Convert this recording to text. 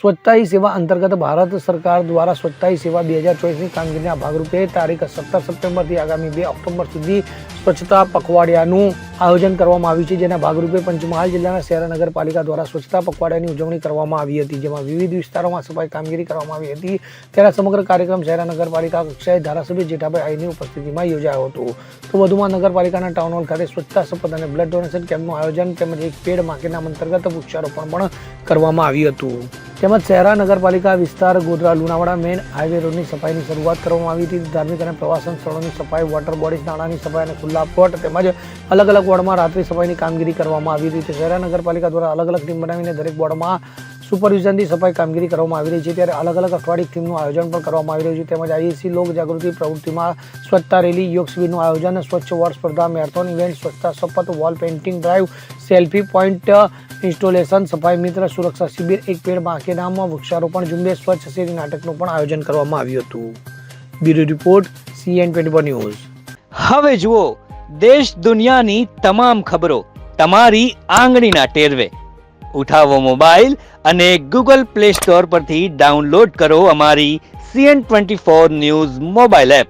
સ્વચ્છતા હી સેવા અંતર્ગત ભારત સરકાર દ્વારા સ્વચ્છતા હી સેવા બે હજાર ચોવીસની કામગીરીના ભાગરૂપે તારીખ સત્તર સપ્ટેમ્બરથી આગામી બે ઓક્ટોબર સુધી સ્વચ્છતા પખવાડિયાનું આયોજન કરવામાં આવ્યું છે, જેના ભાગરૂપે પંચમહાલ જિલ્લાના શહેર નગરપાલિકા દ્વારા સ્વચ્છતા પખવાડિયાની ઉજવણી કરવામાં આવી હતી, જેમાં વિવિધ વિસ્તારોમાં સફાઈ કામગીરી કરવામાં આવી હતી. ત્યારે સમગ્ર કાર્યક્રમ શહેર નગરપાલિકા કક્ષાએ ધારાસભ્ય જેઠાભાઈ આઈની ઉપસ્થિતિમાં યોજાયો હતો. તો વધુમાં નગરપાલિકાના ટાઉન હોલ ખાતે સ્વચ્છતા શપથ અને બ્લડ ડોનેશન કેમ્પનું આયોજન તેમજ એક પેડ માર્કેટના અંતર્ગત વૃક્ષારોપણ પણ કરવામાં આવ્યું હતું. તેમજ શહેરા નગરપાલિકા વિસ્તાર ગોધરા લુણાવાડા મેન હાઈવે રોડની સફાઈની શરૂઆત કરવામાં આવી હતી. ધાર્મિક અને પ્રવાસન સ્થળોની સફાઈ વોટર બોડીઝ નાણાંની સફાઈ અને ખુલ્લા પોટ તેમજ અલગ અલગ વોર્ડમાં રાત્રિ સફાઈની કામગીરી કરવામાં આવી હતી શહેરા નગરપાલિકા દ્વારા અલગ અલગ ટીમ બનાવીને દરેક વોર્ડમાં સુપરવિઝનથી સફાઈ કામગીરી કરવામાં આવી રહી છે. ત્યારે અલગ અલગ અઠવાડિક થીમનું આયોજન પણ કરવામાં આવી રહ્યું છે. તેમજ આઈએસસી લોક જાગૃતિ પ્રવૃત્તિમાં સ્વચ્છતા રેલી, યોગ શિબિરનું આયોજન, સ્વચ્છ વોર્ડ સ્પર્ધા, મેરેથોન ઇવેન્ટ, સ્વચ્છતા શપથ wall painting drive selfie point installation, સફાઈ મિત્ર, સુરક્ષા શિબિર, એક પેડ બાંકે નામમાં વૃક્ષારોપણ ઝુંબેશ, સ્વચ્છ શેરી નાટકનું પણ આયોજન કરવામાં આવ્યું હતું. Bureau report, CN twenty news. હવે જુઓ, દેશ દુનિયાની તમામ ખબરો તમારી આંગળીના ટેરવે. ઉઠાવો મોબાઈલ અને ગૂગલ પ્લે સ્ટોર પરથી ડાઉનલોડ કરો અમારી CN twenty four news mobile app.